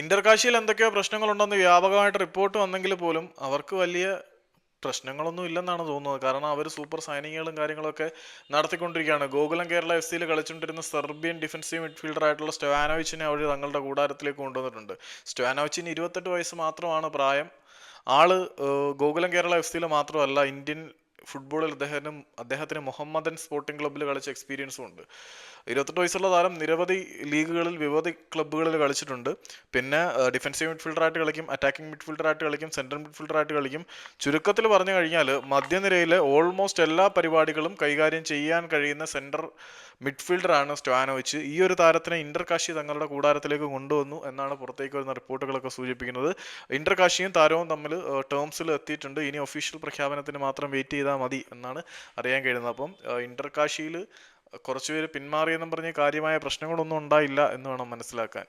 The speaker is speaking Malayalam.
ഇന്റർകാശിയിൽ എന്തൊക്കെയോ പ്രശ്നങ്ങളുണ്ടെന്ന് വ്യാപകമായിട്ട് റിപ്പോർട്ട് വന്നെങ്കിൽ പോലും അവർക്ക് വലിയ പ്രശ്നങ്ങളൊന്നും ഇല്ലെന്നാണ് തോന്നുന്നത്. കാരണം അവർ സൂപ്പർ സൈനിങ്ങുകളും കാര്യങ്ങളൊക്കെ നടത്തിക്കൊണ്ടിരിക്കുകയാണ്. ഗോകുലം കേരള എഫ് സിയിൽ കളിച്ചുകൊണ്ടിരുന്ന സെർബിയൻ ഡിഫൻസീവ് മിഡ്ഫീൽഡർ ആയിട്ടുള്ള സ്റ്റോയാനോവിച്ചിനെ അവർ തങ്ങളുടെ കൂടാരത്തിലേക്ക് കൊണ്ടുവന്നിട്ടുണ്ട്. സ്റ്റോയാനോവിച്ചിന് ഇരുപത്തെട്ട് വയസ്സ് മാത്രമാണ് പ്രായം. ആൾ ഗോകുലം കേരള എഫ് സിയിൽ മാത്രമല്ല ഇന്ത്യൻ ഫുട്ബോളിൽ അദ്ദേഹത്തിന് അദ്ദേഹത്തിന് മുഹമ്മദൻ സ്പോർട്ടിംഗ് ക്ലബ്ബിൽ കളിച്ച എക്സ്പീരിയൻസും ഉണ്ട്. ഇരുപത്തെട്ട് വയസ്സുള്ള താരം നിരവധി ലീഗുകളിൽ വിവിധ ക്ലബ്ബുകളിൽ കളിച്ചിട്ടുണ്ട്. പിന്നെ ഡിഫൻസീവ് മിഡ്ഫീൽഡറായിട്ട് കളിക്കും അറ്റാക്കിംഗ് മിഡ്ഫീൽഡറായിട്ട് കളിക്കും സെൻട്രൽ മിഡ്ഫീൽഡറായിട്ട് കളിക്കും. ചുരുക്കത്തിൽ പറഞ്ഞു കഴിഞ്ഞാൽ മധ്യനിരയിലെ ഓൾമോസ്റ്റ് എല്ലാ പരിപാടികളും കൈകാര്യം ചെയ്യാൻ കഴിയുന്ന സെൻട്രൽ മിഡ്ഫീൽഡറാണ് സ്റ്റാനോവിച്ച് ഈ ഒരു താരത്തിനെ ഇന്റർകാശി തങ്ങളുടെ കൂടാരത്തിലേക്ക് കൊണ്ടുവന്നു എന്നാണ് പുറത്തേക്ക് വരുന്ന റിപ്പോർട്ടുകളൊക്കെ സൂചിപ്പിക്കുന്നത്. ഇന്റർകാശിയും താരവും തമ്മിൽ ടേംസിൽ എത്തിയിട്ടുണ്ട്. ഇനി ഒഫീഷ്യൽ പ്രഖ്യാപനത്തിന് മാത്രം വെയിറ്റ് ചെയ്താൽ മതി എന്നാണ് അറിയാൻ കഴിയുന്നത്. അപ്പം ഇന്റർ കാശിയിൽ കുറച്ചുപേര് പിന്മാറിയെന്നും പറഞ്ഞ് കാര്യമായ പ്രശ്നങ്ങളൊന്നും ഉണ്ടായില്ല എന്ന് വേണം മനസ്സിലാക്കാൻ.